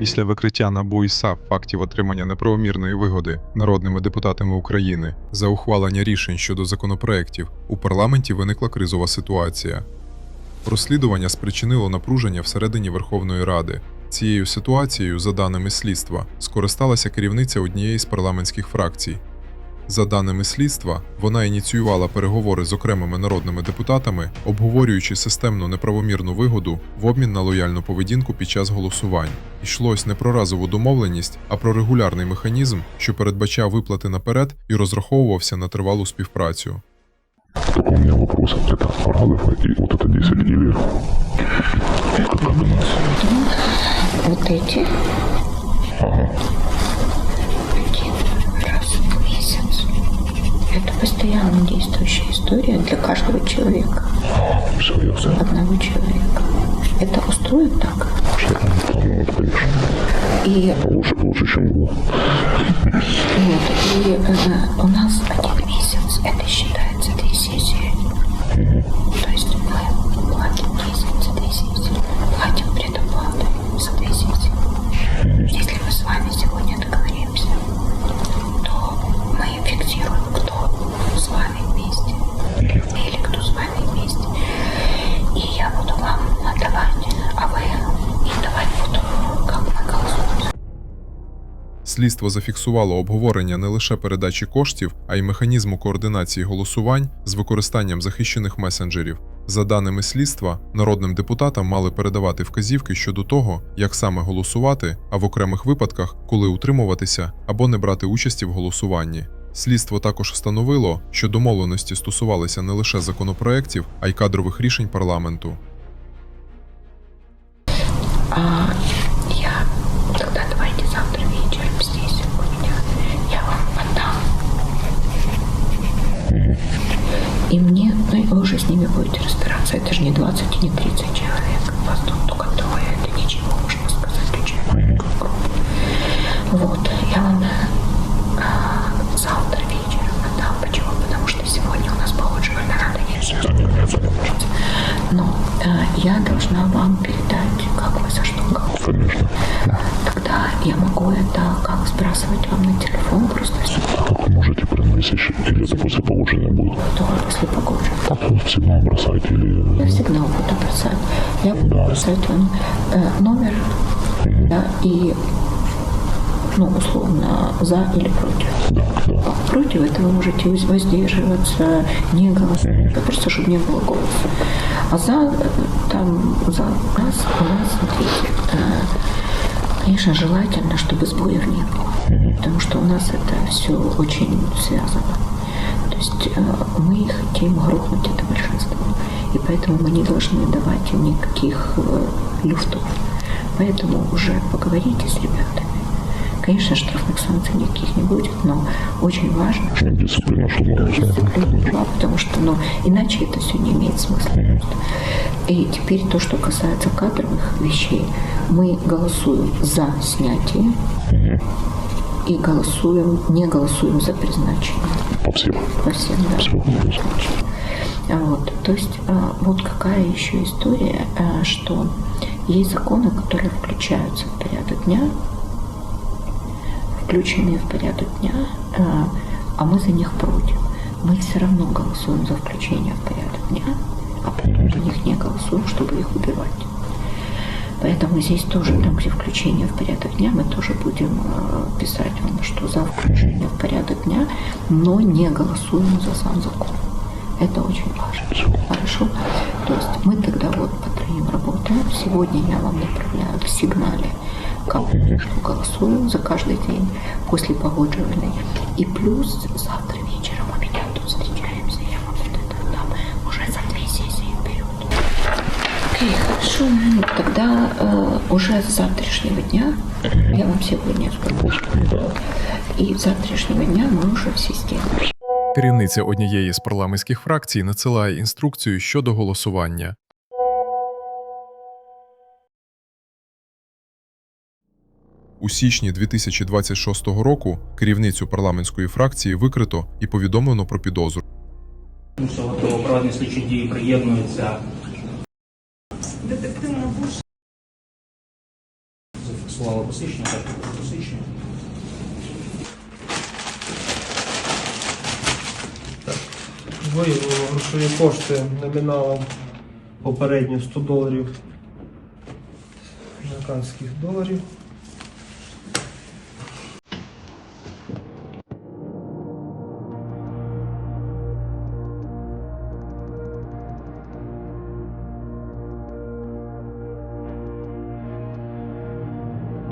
Після викриття НАБУ і САП фактів отримання неправомірної вигоди народними депутатами України за ухвалення рішень щодо законопроєктів у парламенті виникла кризова ситуація. Розслідування спричинило напруження всередині Верховної Ради. Цією ситуацією, за даними слідства, скористалася керівниця однієї з парламентських фракцій. За даними слідства, вона ініціювала переговори з окремими народними депутатами, обговорюючи системну неправомірну вигоду в обмін на лояльну поведінку під час голосувань. Йшлось не про разову домовленість, а про регулярний механізм, що передбачав виплати наперед і розраховувався на тривалу співпрацю. Только у меня вопрос. Это Параграфа и вот это 10 или как у нас? Вот эти. Ага. Один раз в месяц. Это постоянно действующая история для каждого человека, ясно. одного человека. Это устроит так. Ну, это, конечно. И, Лучше, лучше, чем было. вот, и э, у нас один Слідство зафіксувало обговорення не лише передачі коштів, а й механізму координації голосувань з використанням захищених месенджерів. За даними слідства, народним депутатам мали передавати вказівки щодо того, як саме голосувати, а в окремих випадках, коли утримуватися або не брати участі в голосуванні. Слідство також встановило, що домовленості стосувалися не лише законопроєктів, а й кадрових рішень парламенту. И мне, ну и вы уже с ними будете разбираться. Это же не 20 и не 30 человек. Вас тут только трое. Это ничего, можно сказать, учебная группа. Вот, я вам а, завтра вечером отдам. Почему? Потому что сегодня у нас погоджевальная рада есть. Но э, я должна вам передать, как вы за что. Конечно. Я могу это как сбрасывать вам на телефон просто вы можете месяц или это после получения будет? то после погоджи. Так вот всегда бросайте Я или... сигнал буду бросать. Я буду Да. бросать вам э, номер да, и ну, условно, за или против. Да, да. А Против этого вы можете воз- воздерживаться, не голосовать, да просто чтобы не было голоса. А за, э, там, за у нас, смотрите, э, конечно, желательно, чтобы сбоев не было, потому что у нас это все очень связано. То есть э, мы хотим грохнуть это большинство, и поэтому мы не должны давать им никаких э, люфтов. Поэтому уже поговорите с ребятами. Конечно, штрафных санкций никаких не будет, но очень важно, Дисциплина, мы дисциплина потому что ну, иначе это все не имеет смысла. просто. И теперь то, что касается кадровых вещей, мы голосуем за снятие и голосуем, не голосуем за призначение. по всем. По всем, да. Всего. А Вот, то есть а, вот какая еще история, а, что есть законы, которые включаются в порядок дня, включенные в порядок дня, а, а мы за них против. Мы все равно голосуем за включение в порядок дня, а за них не голосуем, чтобы их убивать. Поэтому здесь тоже, там, где включение в порядок дня, мы тоже будем э, писать вам, что за включение в порядок дня, но не голосуем за сам закон. Это очень важно. Хорошо? То есть мы тогда вот по троим работаем. Сегодня я вам направляю в сигнале, как что голосую за каждый день после погодживальной. И плюс завтра вечером у меня тут встречаемся. Я вам вот это дам уже за две сессии вперед. Окей, хорошо. Тогда э, уже с завтрашнего дня, я вам сегодня скажу, Да. и с завтрашнего дня мы уже в системе. Керівниця однієї з парламентських фракцій надсилає інструкцію щодо голосування. У січні 2026 року керівницю парламентської фракції викрито і повідомлено про підозру. Ну, що слідчі дії приєднуються. Детективна буш. Зафіксувала посичення, так посичення. Виявило грошові кошти номіналом попередньо 100 доларів американських доларів.